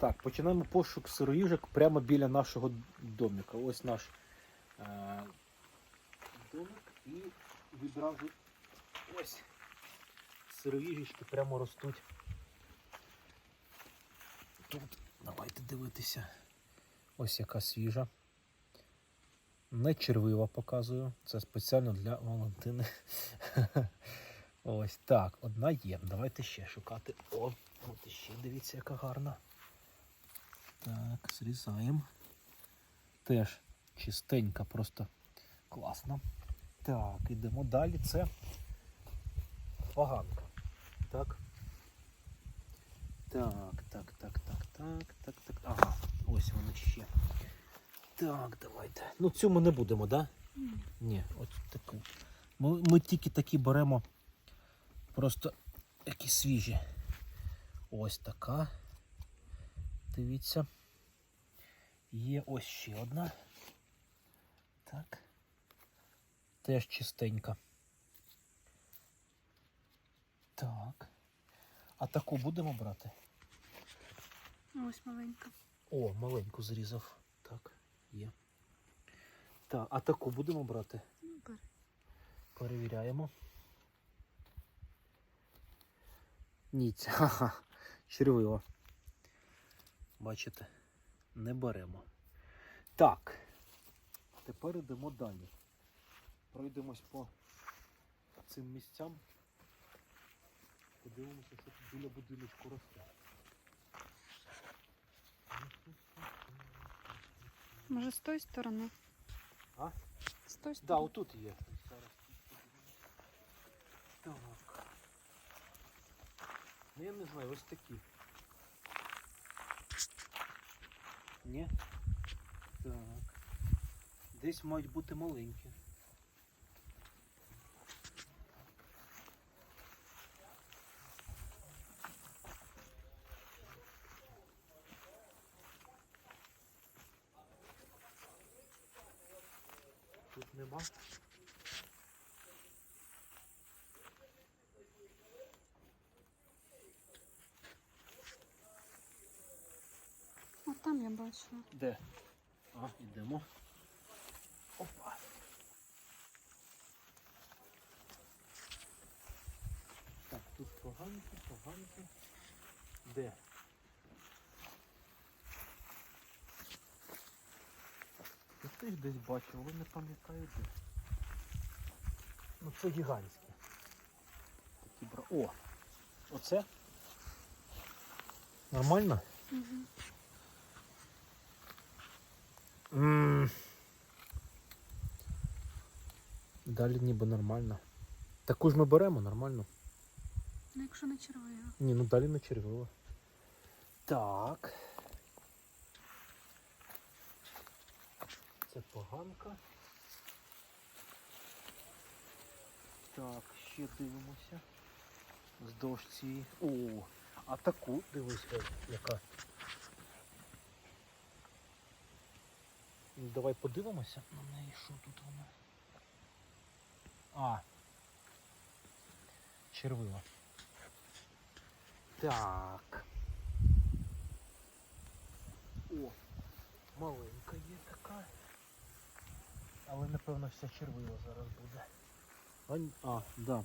Так, починаємо пошук сироїжок прямо біля нашого домика. Ось наш е- домик і відразу ось сироїжечки прямо ростуть. Тут давайте дивитися. Ось яка свіжа. Не червива показую. Це спеціально для Валентини. Ось так, одна є. Давайте ще шукати. О, от ще дивіться, яка гарна. Так, зрізаємо. Теж чистенька, просто класно. Так, ідемо далі. Це поганка. Так. Так, так, так, так, так, так, так. Ага, ось воно ще. Так, давайте. Ну цю ми не будемо, так? Да? Ні, от таку. Ми, ми тільки такі беремо просто які свіжі. Ось така. Дивіться. Є ось ще одна. Так. Теж чистенька. Так. А таку будемо брати? Ось маленька. О, маленьку зрізав. Так, є. Так, а таку будемо брати? Ну, бери. Перевіряємо. Ніць, ха-ха, червиво. Бачите, не беремо. Так, тепер йдемо далі. Пройдемось по цим місцям. Подивимося, що тут біля будиночку росте. Може з тої сторони? А? З тої Да, сторони. отут є. Так. Ну я не знаю, ось такі. Ні? Так. Десь мають бути маленькі. Тут нема. Там я бачила. Де? А, йдемо. Опа. Так, тут поганки, поганки. Де? Я теж десь бачив, але не пам'ятаю де. Ну це гігантське. Такі бра... О! Оце? Нормально? Угу. Далі ніби нормально. Таку ж ми беремо нормально. Ну, якщо не червива. Ні, ну далі не червиво. Так. Це поганка. Так, ще дивимося. Вздовж цієї. О, а таку, дивись, яка. Давай подивимося на неї, що тут вона. А. Червива. Так. О, маленька є така. Але напевно вся червива зараз буде. А, а да.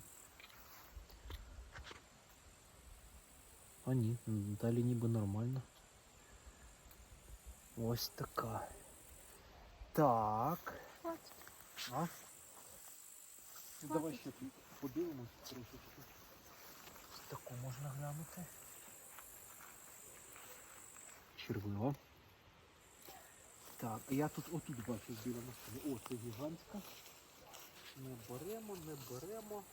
А ні, далі ніби нормально. Ось така. Так. А? Ну, давай ще тут подивимось трошечки. Таку можна глянути. Червиво. Так, я тут отут бачу біля машини. О, це гігантська. Не беремо, не беремо.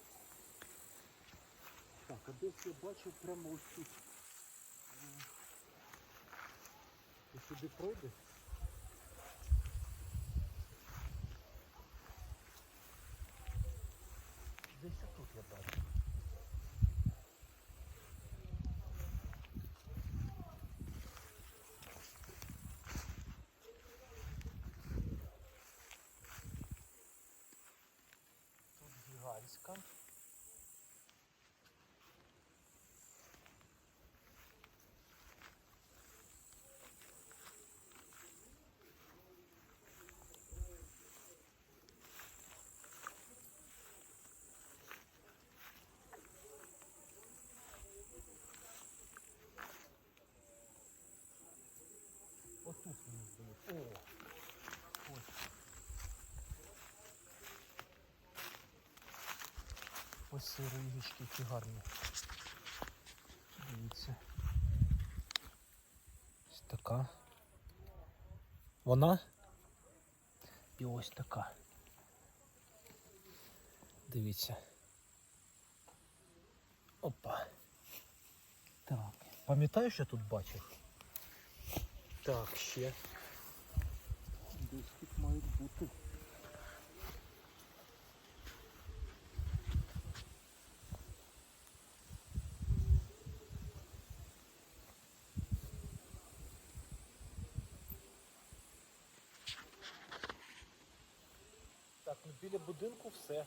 Так, а десь я бачив прямо ось тут. Е, Ти сюди пройдеш? Десь тут вони здається. О! Ось. Ось сироїжечки, які гарні. Дивіться. Ось така. Вона. І ось така. Дивіться. Опа. Так. Пам'ятаєш, що тут бачив? Так, ще. Десь тут мають бути. Так, ну біля будинку все.